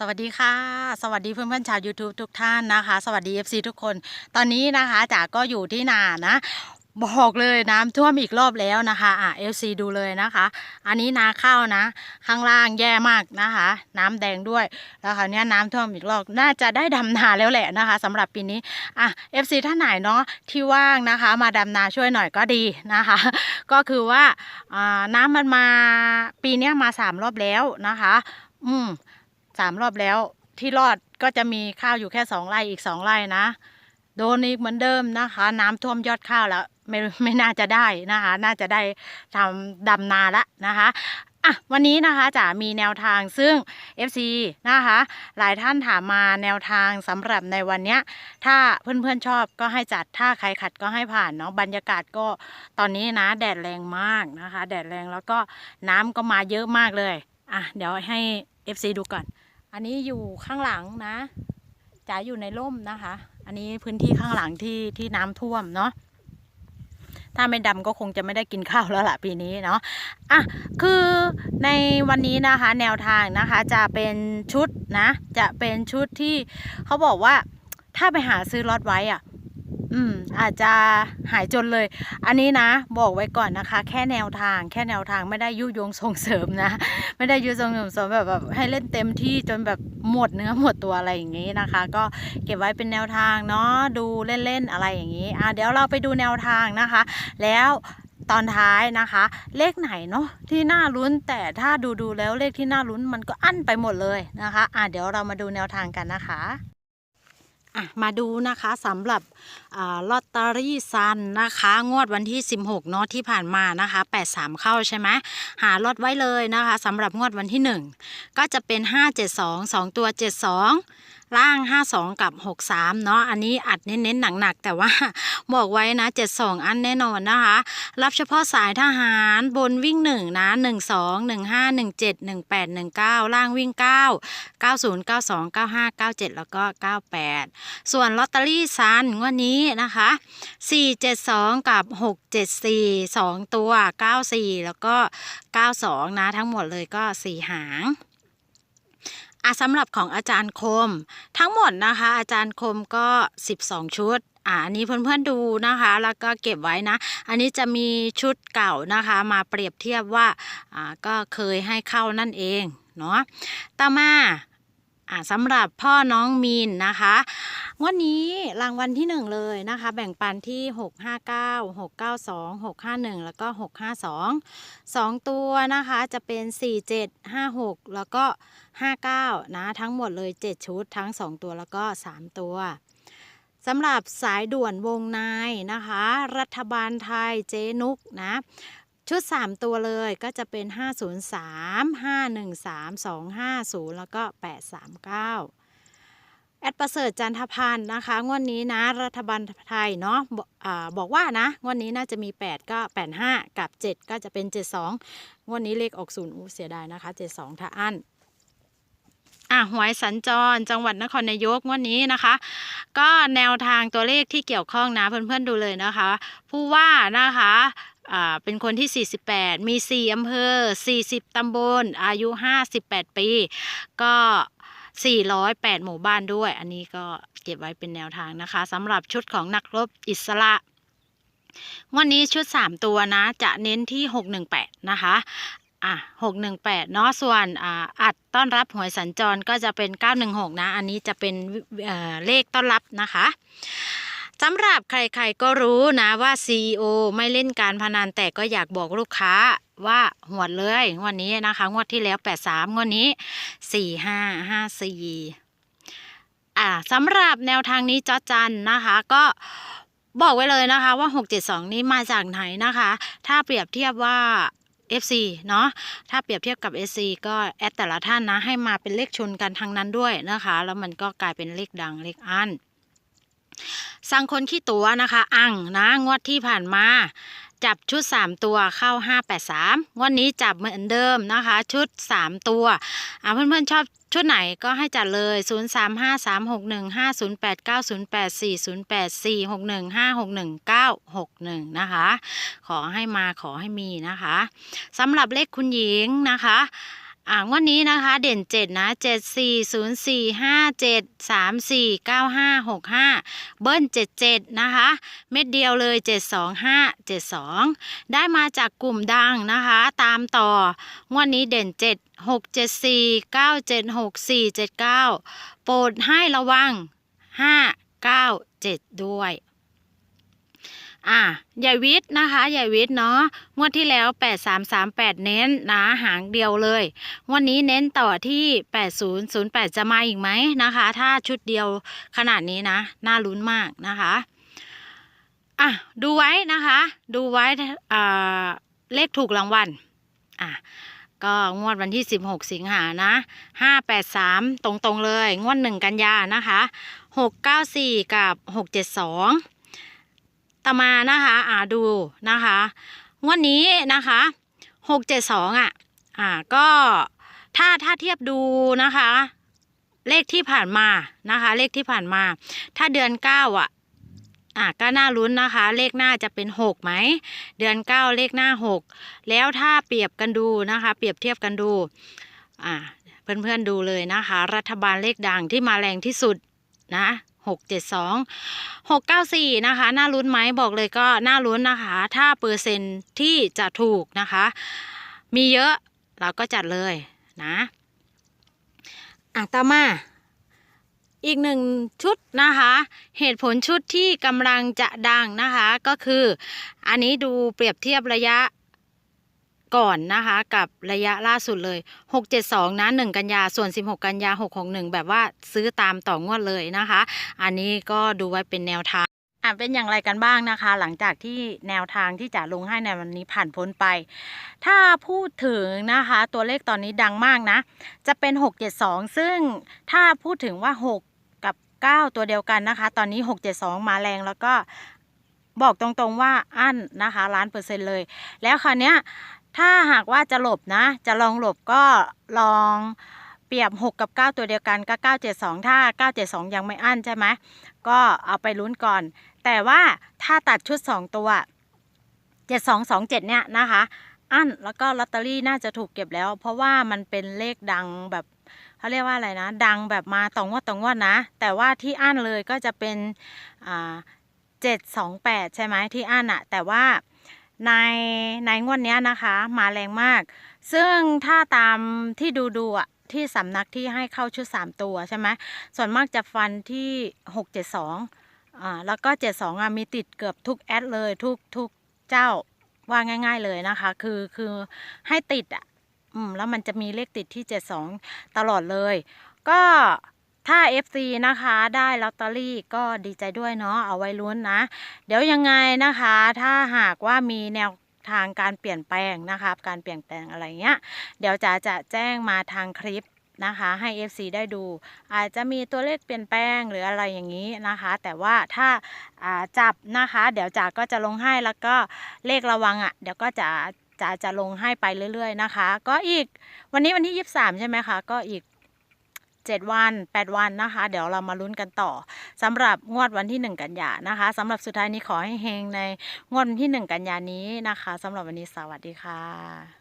สวัสดีค่ะ สวัสดีเพื่อนๆชาว YouTube ทุกท่านนะคะ สวัสดี FC ทุกคน ตอนนี้นะคะจ๋าก็อยู่ที่นานะ บอกเลยน้ำท่วมอีกรอบแล้วนะคะอะ FC ดูเลยนะคะ อันนี้นาข้าวนะ ข้างล่างแย่มากนะคะ น้ำแดงด้วยแล้วคราวนี้น้ำท่วมอีกรอบน่าจะได้ดำนาแล้วแหละนะคะสำหรับปีนี้อะ FC ท่านไหนเนาะที่ว่างนะคะ มาดำนาช่วยหน่อยก็ดีนะคะ ก็คือว่าน้ำมันมาปีนี้มาสามรอบแล้วนะคะ อืม สามรอบแล้วที่รอดก็จะมีข้าวอยู่แค่สองไร่อีกสองไร่นะ โดนอีกเหมือนเดิมนะคะ น้ำท่วมยอดข้าวแล้วไม่ไม่น่าจะได้นะคะ น่าจะได้ทำดำนาละนะคะอะวันนี้นะคะจะมีแนวทางซึ่ง FC นะคะ หลายท่านถามมาแนวทางสำหรับในวันนี้ถ้าเพื่อนๆชอบก็ให้จัดถ้าใครขัดก็ให้ผ่านเนาะบรรยากาศก็ตอนนี้นะแดดแรงมากนะคะ แดดแรงแล้วก็น้ำก็มาเยอะมากเลยอะเดี๋ยวให้ FC ดูก่อน อันนี้อยู่ข้างหลังนะจ๋าอยู่ในร่มนะคะ อันนี้พื้นที่ข้างหลังที่ที่น้ำท่วมเนาะถ้าไม่ดำก็คงจะไม่ได้กินข้าวแล้วล่ะปีนี้เนาะอะคือในวันนี้นะคะ แนวทางนะคะจะเป็นชุดนะ จะเป็นชุดที่เขาบอกว่าถ้าไปหาซื้อรถไว้อะ อืม อาจจะหายจนเลย อันนี้นะ บอกไว้ก่อนนะคะ แค่แนวทาง แค่แนวทางไม่ได้ยุยงส่งเสริมนะ ไม่ได้ยุยงส่งเสริมแบบแบบให้เล่นเต็มที่จนแบบหมดเนื้อหมดตัวอะไรอย่างนี้นะคะ ก็เก็บไว้เป็นแนวทางเนาะดูเล่นๆอะไรอย่างนี้ อะเดี๋ยวเราไปดูแนวทางนะคะ แล้วตอนท้ายนะคะ เลขไหนเนาะที่น่าลุ้นแต่ถ้าดูดูแล้วเลขที่น่าลุ้นมันก็อั้นไปหมดเลยนะคะ อะเดี๋ยวเรามาดูแนวทางกันนะคะ อะมาดูนะคะสำหรับอลอตเตอรี่ซันนะคะ งวดวันที่ 16เนาะที่ผ่านมานะคะ 83 เข้าใช่ไหมหาลอตไว้เลยนะคะสำหรับงวดวันที่ 1 ก็จะเป็น 572 2 ตัว 72 ล่าง 52 กับ 63 เนาะอันนี้อัดเน้นๆหนักๆแต่ว่าบอกไว้นะ 72 อันแน่นอนนะคะ รับเฉพาะสายทหารบนวิ่ง 1 นะ 12 15 17 18 19 ล่างวิ่ง 9 90 92 95 97 แล้วก็ 98 ส่วนลอตเตอรี่ซันงวดนี้นะคะ 472 กับ 674 2 ตัว 94 แล้วก็ 92 นะ ทั้งหมดเลยก็ 4 หาง อะสำหรับของอาจารย์คม ทั้งหมดนะคะ อาจารย์คมก็ 12 ชุดอ่าอันนี้เพื่อนๆดูนะคะ แล้วก็เก็บไว้นะ อันนี้จะมีชุดเก่านะคะ มาเปรียบเทียบว่าอ่าก็เคยให้เข้านั่นเองเนาะต่อมา อ่าสำหรับพ่อน้องมีนนะคะงวันนี้รางวัลที่หนึ่งเลยนะคะ แบ่งปันที่ 659 692 651 แล้วก็ 652สองตัวนะคะจะเป็น 47 56 แล้วก็ 59 นะ ทั้งหมดเลย 7 ชุด ทั้ง 2 ตัวแล้วก็ 3 ตัวสำหรับสายด่วนวงในนะคะ รัฐบาลไทยเจนุกนะ ชุด 3 ตัวเลยก็จะเป็น 503 513 250 แล้วก็ 839 แอดประเสริฐจันทพันธ์นะคะ งวดนี้นะรัฐบาลไทยเนาะบอกอาบอกว่านะ งวดนี้น่าจะมี 8 ก็ 85 กับ 7 ก็จะเป็น 72 งวดนี้เลขออกศูนย์อูเสียดายนะคะ 72 ถ้าอันอะหวยสัญจรจังหวัดนครนายกงวันนี้นะคะ ก็แนวทางตัวเลขที่เกี่ยวข้องนะเพื่อนๆดูเลยนะคะ ผู้ว่านะคะ เป็นคนที่ 48 มี 4 อำเภอ 40 ตำบล อายุ 58 ปี ก็ 408 หมู่บ้านด้วย อันนี้ก็เก็บไว้เป็นแนวทางนะคะสำหรับชุดของนักรบอิสระวันนี้ชุด 3 ตัวนะ จะเน้นที่ 618 นะคะอะ618เนาะส่วนอ่าอัดต้อนรับหวยสัญจรก็จะเป็น916นะ อันนี้จะเป็นเอ่อเลขต้อนรับนะคะ สำหรับใครๆก็รู้นะว่า CEO ไม่เล่นการพนันแต่ก็อยากบอกลูกค้าว่าหวดเลยงวดนี้นะคะ งวดที่แล้ว 83 งวดนี้ 4554 อ่าสำหรับแนวทางนี้จอจันนะคะ ก็บอกไว้เลยนะคะว่า 672 นี้มาจากไหนนะคะ ถ้าเปรียบเทียบว่า FC เนาะถ้าเปรียบเทียบกับ SC ก็แอดแต่ละท่านนะ ให้มาเป็นเลขชนกันทางนั้นด้วยนะคะ แล้วมันก็กลายเป็นเลขดังเลขอัน สั่งคนขี้ตัวนะคะอังนะงวดที่ผ่านมา จับชุด 3 ตัวเข้า 583 วันนี้จับเหมือนเดิมนะคะ ชุด 3 ตัวอ่าเพื่อนๆชอบชุดไหนก็ให้จัดเลย 0 3 5 3 6 1 5 0 8 9 0 8 4 0 8 4 6 1 5 6 1 9 6 1 นะคะ ขอให้มาขอให้มีนะคะสำหรับเลขคุณหญิงนะคะ อ่างวดนี้นะคะเด่นเจ็ดนะเจ็ดสี่ศูนย์สี่ห้าเจ็ดสามสี่เก้าห้าหกห้าเบิ้ลเจ็ดเจ็ดนะคะ เม็ดเดียวเลยเจ็ดสองห้าเจ็ดสองได้มาจากกลุ่มดังนะคะ ตามต่องวดนี้เด่นเจ็ดหกเจ็ดสี่เก้าเจ็ดหกสี่เจ็ดเก้าโปรดให้ระวังห้าเก้าเจ็ดด้วย อะใหญ่วิทย์นะคะ ใหญ่วิทย์เนาะงวดที่แล้ว 8338 เน้นนะหางเดียวเลยวันนี้เน้นต่อที่ 8008 จะมาอีกไหมนะคะ ถ้าชุดเดียวขนาดนี้นะ น่าลุ้นมากนะคะอะดูไว้นะคะ ดูไว้อ่าเลขถูกรางวัลอะก็งวดวันที่ 16 สิงหานะ 583 ตรงๆเลย งวด 1 กันยานะคะ 694 กับ 672 ต่อมานะคะอ่าดูนะคะงวดนี้นะคะ672อะอ่าก็ถ้าถ้าเทียบดูนะคะ เลขที่ผ่านมานะคะ เลขที่ผ่านมา ถ้าเดือนเก้าอะอะก็น่าลุ้นนะคะ เลขหน้าจะเป็นหกไหมเดือนเก้าเลขหน้าหกแล้วถ้าเปรียบกันดูนะคะ เปรียบเทียบกันดูอ่าเพื่อนๆดูเลยนะคะ รัฐบาลเลขดังที่มาแรงที่สุดนะ หกเจ็ดสองหกเก้าสี่นะคะ น่าลุ้นไหมบอกเลยก็น่าลุ้นนะคะ ถ้าเปอร์เซ็นที่จะถูกนะคะ มีเยอะเราก็จัดเลยนะอะต่อมาอีกหนึ่งชุดนะคะ เหตุผลชุดที่กำลังจะดังนะคะก็คือ อันนี้ดูเปรียบเทียบระยะ ก่อนนะคะ กับระยะล่าสุดเลย 672 นะ 1 กันยา ส่วน 16 กันยา 661 แบบว่าซื้อตามต่องวดเลยนะคะ อันนี้ก็ดูไว้เป็นแนวทางอะเป็นอย่างไรกันบ้างนะคะ หลังจากที่แนวทางที่จะลงให้ในวันนี้ผ่านพ้นไป ถ้าพูดถึงนะคะ ตัวเลขตอนนี้ดังมากนะ จะเป็น 672 ซึ่งถ้าพูดถึงว่า 6 กับ 9 ตัวเดียวกันนะคะ ตอนนี้ 672 มาแรงแล้วก็บอกตรงๆว่าอั้นนะคะล้านเปอร์เซ็นต์เลย แล้วคราวเนี้ย ถ้าหากว่าจะหลบนะ จะลองหลบก็ลองเปรียบ 6 กับ 9 ตัวเดียวกันก็ 972 ถ้า 972 ยังไม่อั้นใช่ไหมก็เอาไปลุ้นก่อน แต่ว่าถ้าตัดชุด 2 ตัว 7227 เนี่ยนะคะ อั้นแล้วก็ลอตเตอรี่น่าจะถูกเก็บแล้ว เพราะว่ามันเป็นเลขดังแบบเขาเรียกว่าอะไรนะ ดังแบบมาต่องวดต่องวดนะ แต่ว่าที่อั้นเลยก็จะเป็นอ่าเจ็ดสองแปดใช่ไหมที่อั้นอะแต่ว่า ในในงวดนี้นะคะ มาแรงมาก ซึ่งถ้าตามที่ดูดูอะที่สำนักที่ให้เข้าชุด 3 ตัวใช่ไหมส่วนมากจะฟันที่ 672อ่าแล้วก็ 72อะมีติดเกือบทุกแอดเลยทุกทุกเจ้าว่าง่าย ๆเลยนะคะ คือคือให้ติดอะอืมแล้วมันจะมีเลขติดที่ 72 ตลอดเลย ก็ ถ้า FC นะคะได้ลอตเตอรี่ก็ดีใจด้วยเนาะเอาไว้ลุ้นนะ เดี๋ยวยังไงนะคะ ถ้าหากว่ามีแนวทางการเปลี่ยนแปลงนะคะการเปลี่ยนแปลงอะไรเงี้ย เดี๋ยวจ๋าจะแจ้งมาทางคลิปนะคะให้ FC ได้ดู อาจจะมีตัวเลขเปลี่ยนแปลงหรืออะไรอย่างนี้นะคะ แต่ว่าถ้าาจับนะคะ เดี๋ยวจ๋าก็จะลงให้แล้วก็เลขระวังอะ่ะ เดี๋ยวก็จะจะจะลงให้ไปเรื่อย ๆ นะคะ ก็อีกวันนี้วันที่ 23 ใช่ไหมคะ ก็อีก 7 วัน 8 วันนะคะ เดี๋ยวเรามาลุ้นกันต่อสำหรับงวดวันที่ 1 กันยานะคะสำหรับสุดท้ายนี้ขอให้เฮงในงวดวันที่ 1 กันยานี้นะคะสำหรับวันนี้สวัสดีค่ะ